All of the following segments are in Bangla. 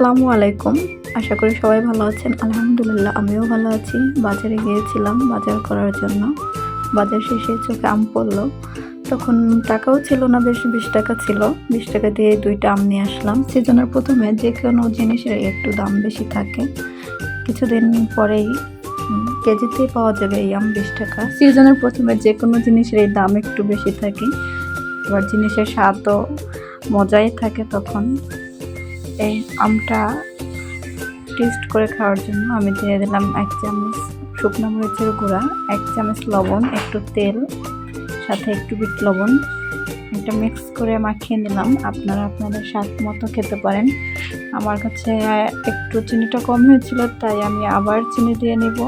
আসসালামু আলাইকুম। আশা করি সবাই ভালো আছেন। আলহামদুলিল্লাহ আমিও ভালো আছি। বাজারে গিয়েছিলাম বাজার করার জন্য। বাজার শেষে চোখে আম পড়ল। তখন টাকাও ছিল না বেশ বিশ টাকা ছিল। বিশ টাকা দিয়ে দুইটা আম নিয়ে আসলাম। সিজনের প্রথমে যে কোনো জিনিসের একটু দাম বেশি থাকে। কিছুদিন পরেই উম, কেজিতেই পাওয়া যাবে এই আম বিশ টাকা। সিজনের প্রথমে যে কোনো জিনিসের এই দাম একটু বেশি থাকে। এবার জিনিসের স্বাদও মজাই থাকে তখন। এই আমটা টেস্ট করে খাওয়ার জন্য আমি দিয়ে দিলাম এক চামচ শুকনো মরিচের গুঁড়া, এক চামচ লবণ, একটু তেল, সাথে একটু বিট লবণ। এটা মিক্স করে মাখিয়ে নিলাম। আপনারা আপনাদের স্বাদ মতো খেতে পারেন। আমার কাছে একটু চিনিটা কম হয়েছিল, তাই আমি আবার চিনি দিয়ে নিব।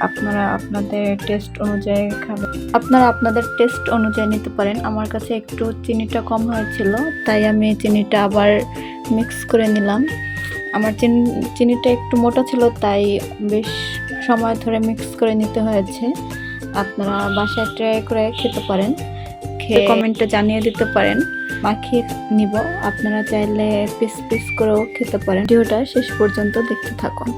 আপনারা আপনাদের টেস্ট অনুযায়ী খাবেন। আপনারা আপনাদের টেস্ট অনুযায়ী নিতে পারেন। আমার কাছে একটু চিনিটা কম হয়েছিল, তাই আমি চিনিটা আবার মিক্স করে নিলাম। আমার চিনি চিনিটা একটু মোটা ছিল তাই বেশ সময় ধরে মিক্স করে নিতে হয়েছে। আপনারা বাসায় ট্রাই করে খেতে পারেন। খেয়ে কমেন্টে জানিয়ে দিতে পারেন। মাখিয়ে নিব। আপনারা চাইলে পিস পিস করেও খেতে পারেন। ভিডিওটা শেষ পর্যন্ত দেখতে থাকুন।